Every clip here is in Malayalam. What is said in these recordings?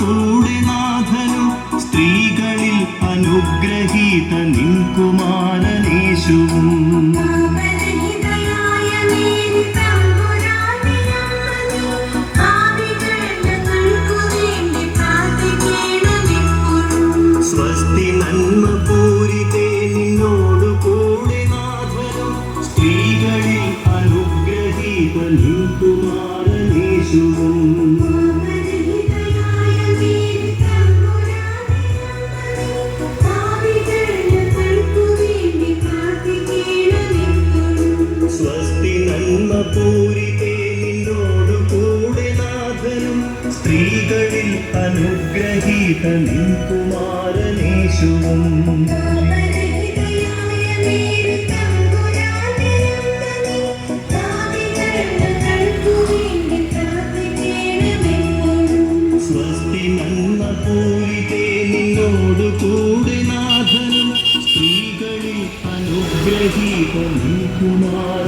കൂടെ നാഥനും സ്ത്രീകളിൽ അനുഗ്രഹീത നിൻ കുമാരനേശുവും. സ്വസ്തി നന്മ പൂരിതേ നിന്നോടു കൂടെ നാഥനും സ്ത്രീകളിൽ അനുഗ്രഹീത നിൻ കുമാരനേശുവും പൂരിതേ നിന്നോടു കൂടെ നാഥനും സ്ത്രീകളിൽ അനുഗ്രഹീത നിൻ കുമാരനേശുവും. സ്വസ്തി നന്മ പൂരിതേ കൂടെ നാഥനും സ്ത്രീകളിൽ അനുഗ്രഹീത കുമാരനേശുവും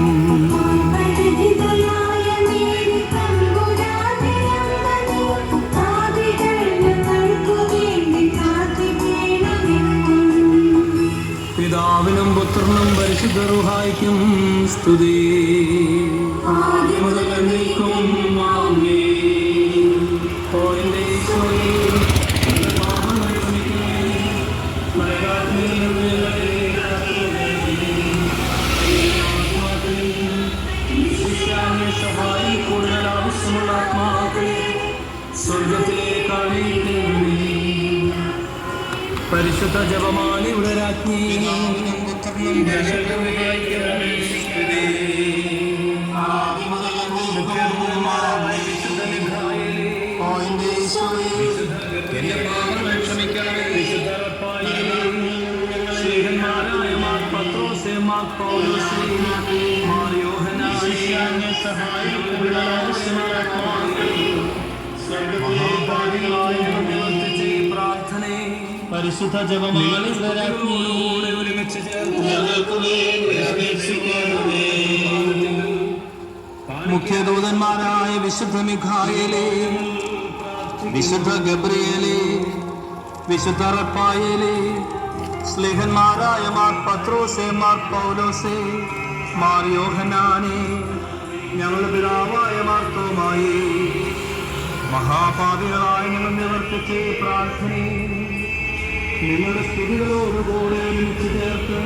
നിന്ന് പുത്രനും രക്ഷപ്പെടുത്തണമേ. സ്തുതി സ്വർഗത്തിലേക്ക് അണിയിക്കണമേ പരിശുദ്ധ ജപമാലയുടെ രാജ്ഞി ശ്രീഹന്മാരായ പരിശുദ്ധ ജപമാലയുടെ രാജ്ഞി ഞങ്ങളോട് ഒരുമിച്ച് ചേർത്ത് ഞങ്ങൾക്ക് വേണ്ടി അപേക്ഷിക്കണമേ മുഖ്യദൂതന്മാരായ വിശുദ്ധ മിഖായേലെ വിശുദ്ധ ഗബ്രിയേലെ വിശുദ്ധ റപ്പായേലെ സ്ലേഹന്മാരായ മാർ പത്രോസെ മാർ പൗലോസെ മാർ യോഹനാനെ ഞങ്ങളുടെ പിതാവായ മാർ തോമായി മഹാപാപികളായ ഞങ്ങൾ നിവർത്തിച്ച ഈ പ്രാർത്ഥനയെ നിങ്ങളുടെ സ്തുതികളോടുകൂടെ ഒരുമിച്ച് ചേർത്ത്